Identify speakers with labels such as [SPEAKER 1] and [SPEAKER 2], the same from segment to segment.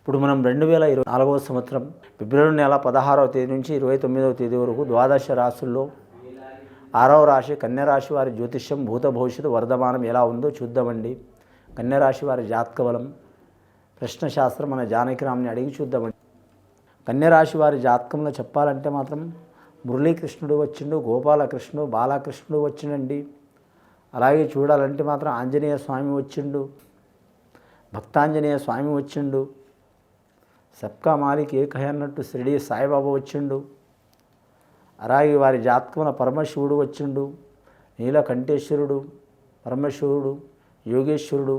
[SPEAKER 1] ఇప్పుడు మనం రెండు వేల ఇరవై నాలుగవ సంవత్సరం ఫిబ్రవరి నెల పదహారవ తేదీ నుంచి ఇరవై తొమ్మిదవ తేదీ వరకు ద్వాదశ రాశుల్లో ఆరవ రాశి కన్యరాశి వారి జ్యోతిష్యం భూత భవిష్యత్తు వర్ధమానం ఎలా ఉందో చూద్దామండి. కన్యరాశి వారి జాతకబలం ప్రశ్నశాస్త్రం మన జానకిరామ్ని అడిగి చూద్దామండి. కన్యరాశి వారి జాతకంలో చెప్పాలంటే మాత్రం మురళీకృష్ణుడు వచ్చిండు గోపాలకృష్ణుడు బాలకృష్ణుడు వచ్చిండండి. అలాగే చూడాలంటే మాత్రం ఆంజనేయ స్వామి వచ్చిండు భక్తాంజనేయ స్వామి వచ్చిండు. సబ్కా మాలిక్ ఏకహ అన్నట్టు షిరిడి సాయిబాబా వచ్చిండు. అలాగే వారి జాతకమున పరమశివుడు వచ్చిండు. నీలకంఠేశ్వరుడు పరమశివుడు యోగేశ్వరుడు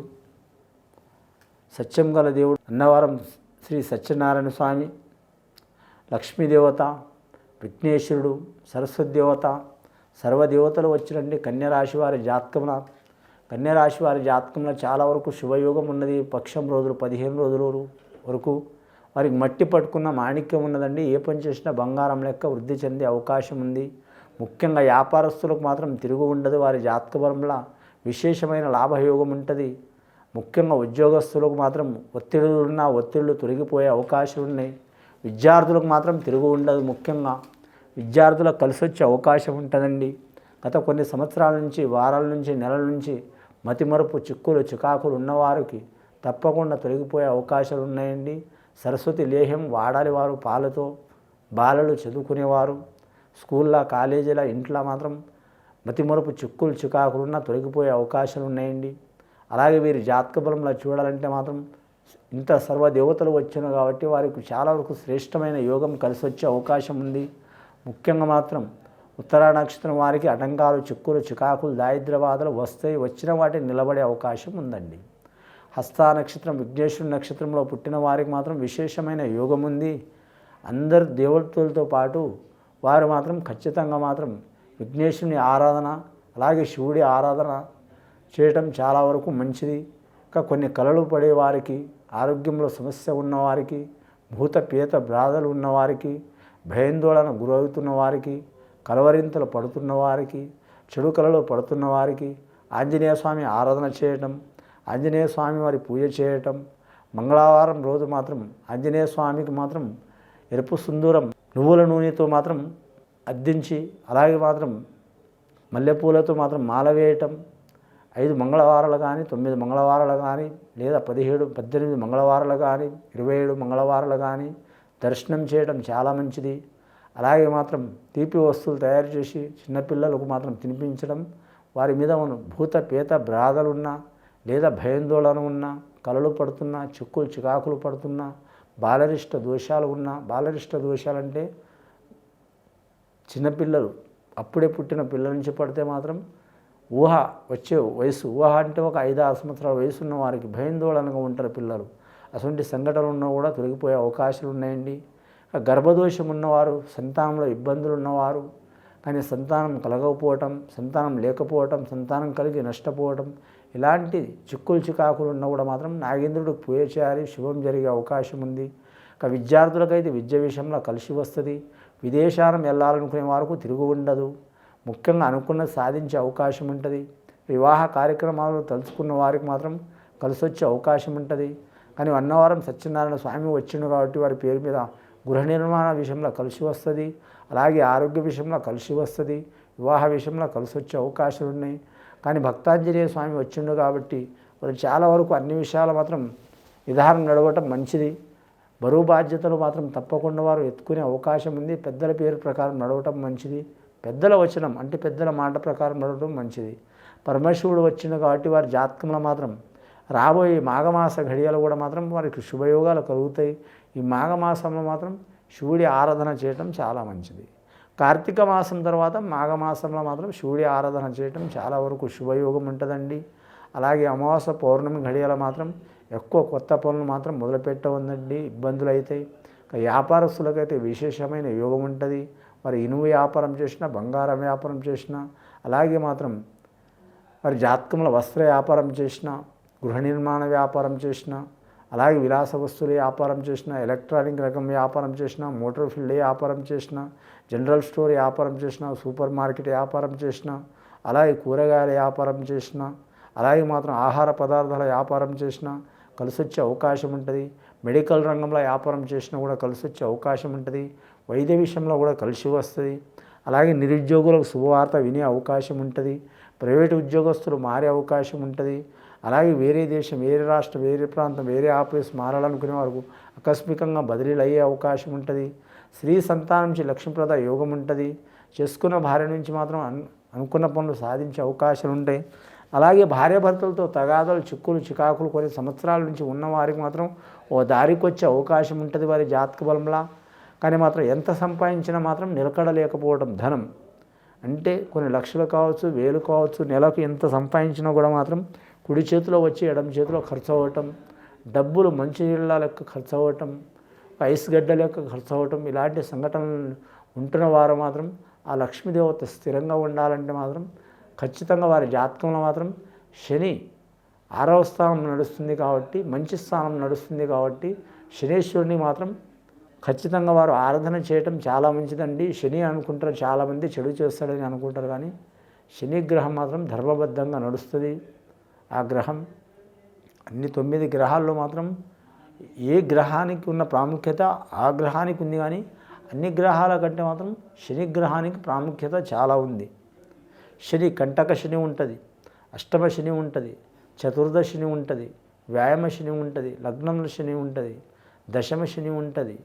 [SPEAKER 1] సత్యం గల దేవుడు అన్నవరం శ్రీ సత్యనారాయణ స్వామి లక్ష్మీదేవత విఘ్నేశ్వరుడు సరస్వతి దేవత సర్వదేవతలు వచ్చినండి కన్యరాశి వారి జాతకమున కన్యరాశి వారి జాతకంలో చాలా వరకు శుభయోగం ఉన్నది పక్షం రోజులు పదిహేను రోజుల వరకు. వారికి మట్టి పట్టుకున్న మాణిక్యం ఉన్నదండి. ఏ పని చేసినా బంగారం లెక్క వృద్ధి చెందే అవకాశం ఉంది. ముఖ్యంగా వ్యాపారస్తులకు మాత్రం తిరుగు ఉండదు. వారి జాతక విశేషమైన లాభయోగం ఉంటుంది. ముఖ్యంగా ఉద్యోగస్తులకు మాత్రం ఒత్తిడులు ఉన్న ఒత్తిళ్ళు తొలగిపోయే అవకాశం ఉన్నాయి. విద్యార్థులకు మాత్రం తిరుగు ఉండదు. ముఖ్యంగా విద్యార్థులకు కలిసి వచ్చే అవకాశం ఉంటుందండి. గత కొన్ని సంవత్సరాల నుంచి వారాల నుంచి నెలల నుంచి మతిమరుపు చిక్కులు చికాకులు ఉన్నవారికి తప్పకుండా తొలగిపోయే అవకాశాలు ఉన్నాయండి. సరస్వతి లేహ్యం వాడాలి వారు పాలతో బాలలు చదువుకునేవారు. స్కూల్లో కాలేజీలో ఇంట్లో మాత్రం మతిమరుపు చిక్కులు చికాకులున్నా తొలగిపోయే అవకాశాలు ఉన్నాయండి అలాగే వీరి జాతక బలంలో చూడాలంటే మాత్రం ఇంత సర్వదేవతలు వచ్చాను కాబట్టి వారికి చాలా వరకు శ్రేష్టమైన యోగం కలిసి వచ్చే అవకాశం ఉంది. ముఖ్యంగా మాత్రం ఉత్తరా నక్షత్రం వారికి అటంకాలు చిక్కులు చికాకులు దారిద్ర్యబాధలు వస్తాయి వచ్చిన వాటిని నిలబడే అవకాశం ఉందండి. హస్త నక్షత్రం విఘ్నేశ్వరుని నక్షత్రంలో పుట్టిన వారికి మాత్రం విశేషమైన యోగం ఉంది. అందరు దేవతలతో పాటు వారు మాత్రం ఖచ్చితంగా మాత్రం విఘ్నేశ్వరుని ఆరాధన అలాగే శివుడి ఆరాధన చేయటం చాలా వరకు మంచిది. ఇంకా కొన్ని కళలు పడే వారికి ఆరోగ్యంలో సమస్య ఉన్నవారికి భూత పీత బాధలు ఉన్నవారికి భయాందోళన గురవుతున్న వారికి కలవరింతలు పడుతున్న వారికి చెడు కళలు పడుతున్న వారికి ఆంజనేయ స్వామి ఆరాధన చేయటం ఆంజనేయ స్వామి వారి పూజ చేయటం మంగళవారం రోజు మాత్రం ఆంజనేయ స్వామికి మాత్రం ఎరుపు సుందూరం నువ్వుల నూనెతో మాత్రం అద్దించి అలాగే మాత్రం మల్లెపూలతో మాత్రం మాల వేయటం ఐదు మంగళవారాలు కానీ తొమ్మిది మంగళవారాలు కానీ లేదా పదిహేడు పద్దెనిమిది మంగళవారాలు కానీ ఇరవై ఏడు మంగళవారాలు కానీ దర్శనం చేయడం చాలా మంచిది. అలాగే మాత్రం తీపి వస్తువులు తయారు చేసి చిన్నపిల్లలకు మాత్రం తినిపించడం వారి మీద ఉన్న భూత పేత బాధలున్నా లేదా భయాందోళన ఉన్నా కలలు పడుతున్నా చిక్కులు చికాకులు పడుతున్నా బాలరిష్ట దోషాలు ఉన్నా బాలరిష్ట దోషాలంటే చిన్నపిల్లలు అప్పుడే పుట్టిన పిల్లల నుంచి పడితే మాత్రం ఊహ వచ్చే వయసు ఊహ అంటే ఒక ఐదు ఆరు సంవత్సరాల వయసు ఉన్న వారికి భయాందోళనగా ఉంటారు పిల్లలు. అటువంటి సంఘటనలు ఉన్నా కూడా తొలగిపోయే అవకాశాలు ఉన్నాయండి. గర్భదోషం ఉన్నవారు సంతానంలో ఇబ్బందులు ఉన్నవారు కానీ సంతానం కలగకపోవటం సంతానం లేకపోవటం సంతానం కలిగి నష్టపోవటం ఇలాంటి చిక్కులు చికాకులు ఉన్నా కూడా మాత్రం నాగేంద్రుడు పూజ చేయాలి శుభం జరిగే అవకాశం ఉంది. ఇక విద్యార్థులకైతే విద్య విషయంలో కలిసి వస్తుంది. విదేశాలను వెళ్ళాలనుకునే వారికి తిరుగు ఉండదు. ముఖ్యంగా అనుకున్నది సాధించే అవకాశం ఉంటుంది. వివాహ కార్యక్రమాలు తలుచుకున్న వారికి మాత్రం కలిసి వచ్చే అవకాశం ఉంటుంది. కానీ అన్నవరం సత్యనారాయణ స్వామి వచ్చిండు కాబట్టి వారి పేరు మీద గృహ నిర్మాణ విషయంలో కలిసి వస్తుంది. అలాగే ఆరోగ్య విషయంలో కలిసి వస్తుంది. వివాహ విషయంలో కలిసి వచ్చే అవకాశాలు ఉన్నాయి కానీ భక్తాంజనేయ స్వామి వచ్చిండు కాబట్టి వారు చాలా వరకు అన్ని విషయాలు మాత్రం నిదానం నడవటం మంచిది. బరువు బాధ్యతలు మాత్రం తప్పకుండా వారు ఎత్తుకునే అవకాశం ఉంది. పెద్దల పేరు ప్రకారం నడవటం మంచిది. పెద్దల వచనం అంటే పెద్దల మాట ప్రకారం నడవటం మంచిది. పరమశివుడు వచ్చిండు కాబట్టి వారి జాతకంలో మాత్రం రాబోయే మాఘమాస ఘడియలు కూడా మాత్రం వారికి శుభయోగాలు కలుగుతాయి. ఈ మాఘమాసంలో మాత్రం శివుడి ఆరాధన చేయటం చాలా మంచిది. కార్తీక మాసం తర్వాత మాఘమాసంలో మాత్రం శివుడి ఆరాధన చేయటం చాలా వరకు శుభయోగం ఉంటుందండి. అలాగే అమావాస పౌర్ణమి ఘడియల మాత్రం ఎక్కువ కొత్త పనులు మాత్రం మొదలుపెట్టవద్దండి. ఇబ్బందులు అవుతాయి వ్యాపారస్తులకైతే విశేషమైన యోగం ఉంటుంది. మరి ఇనుము వ్యాపారం చేసినా బంగారం వ్యాపారం చేసినా అలాగే మాత్రం మరి జాతకంలో వస్త్ర వ్యాపారం చేసిన గృహ నిర్మాణ వ్యాపారం చేసిన అలాగే విలాస వస్తువులు వ్యాపారం చేసిన ఎలక్ట్రానిక్ రకం వ్యాపారం చేసిన మోటార్ ఫీల్డ్ వ్యాపారం చేసిన జనరల్ స్టోర్ వ్యాపారం చేసిన సూపర్ మార్కెట్ వ్యాపారం చేసిన అలాగే కూరగాయల వ్యాపారం చేసిన అలాగే మాత్రం ఆహార పదార్థాల వ్యాపారం చేసిన కలిసి వచ్చే అవకాశం ఉంటుంది. మెడికల్ రంగంలో వ్యాపారం చేసినా కూడా కలిసి వచ్చే అవకాశం ఉంటుంది. వైద్య విషయంలో కూడా కలిసి వస్తుంది. అలాగే నిరుద్యోగులకు శుభవార్త వినే అవకాశం ఉంటుంది. ప్రైవేటు ఉద్యోగస్తులు మారే అవకాశం ఉంటుంది. అలాగే వేరే దేశం వేరే రాష్ట్రం వేరే ప్రాంతం వేరే ఆఫీస్ మారాలనుకునే వరకు ఆకస్మికంగా బదిలీలు అయ్యే అవకాశం ఉంటుంది. స్త్రీ సంతానం నుంచి లక్ష్మీప్రద యోగం ఉంటుంది. చేసుకున్న భార్య నుంచి మాత్రం అనుకున్న పనులు సాధించే అవకాశాలు ఉంటాయి. అలాగే భార్యాభర్తలతో తగాదాలు చిక్కులు చికాకులు కొన్ని సంవత్సరాల నుంచి ఉన్నవారికి మాత్రం ఓ దారికి వచ్చే అవకాశం ఉంటుంది వారి జాతక బలంలా. కానీ మాత్రం ఎంత సంపాదించినా మాత్రం నిలకడలేకపోవడం ధనం. అంటే కొన్ని లక్షలు కావచ్చు వేలు కావచ్చు నెలకు ఎంత సంపాదించినా కూడా మాత్రం కుడి చేతిలో వచ్చి ఎడమ చేతిలో ఖర్చు అవ్వటం డబ్బులు మంచి నీళ్ళ లెక్క ఖర్చు అవ్వటం ఐస్ గడ్డ లెక్క ఖర్చు అవ్వటం ఇలాంటి సంఘటనలు ఉంటున్న వారు మాత్రం ఆ లక్ష్మీదేవత స్థిరంగా ఉండాలంటే మాత్రం ఖచ్చితంగా వారి జాతకంలో మాత్రం శని ఆరవ స్థానం నడుస్తుంది కాబట్టి మంచి స్థానం నడుస్తుంది కాబట్టి శనీశ్వరుని మాత్రం ఖచ్చితంగా వారు ఆరాధన చేయటం చాలా మంచిదండి. శని అనుకుంటారు చాలామంది చెడు చేస్తాడని అనుకుంటారు కానీ శనిగ్రహం మాత్రం ధర్మబద్ధంగా నడుస్తుంది. ఆ గ్రహం. అన్ని తొమ్మిది గ్రహాల్లో మాత్రం ఏ గ్రహానికి ఉన్న ప్రాముఖ్యత ఆ గ్రహానికి ఉంది కానీ అన్ని గ్రహాల కంటే మాత్రం శని గ్రహానికి ప్రాముఖ్యత చాలా ఉంది. శని కంటక శని ఉంటుంది అష్టమ శని ఉంటుంది చతుర్దశ శని ఉంటుంది వ్యాయామ శని ఉంటుంది లగ్నంలో శని ఉంటుంది దశమ శని ఉంటుంది.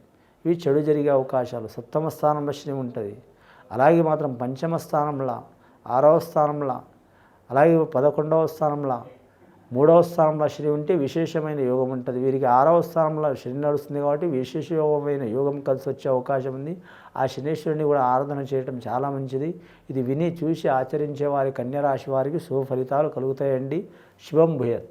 [SPEAKER 1] ఇవి చెడు జరిగే అవకాశాలు. సప్తమ స్థానంలో శని ఉంటుంది. అలాగే మాత్రం పంచమ స్థానంలో ఆరవ స్థానంలో అలాగే పదకొండవ స్థానంలో మూడవ స్థానంలో శని ఉంటే విశేషమైన యోగం ఉంటుంది. వీరికి ఆరవ స్థానంలో శని నడుస్తుంది కాబట్టి విశేష యోగమైన యోగం కలిసి వచ్చే అవకాశం ఉంది. ఆ శనేశ్వరుని కూడా ఆరాధన చేయటం చాలా మంచిది. ఇది విని చూసి ఆచరించే వారి కన్యరాశి వారికి శుభ ఫలితాలు కలుగుతాయండి. శుభం భూయత్.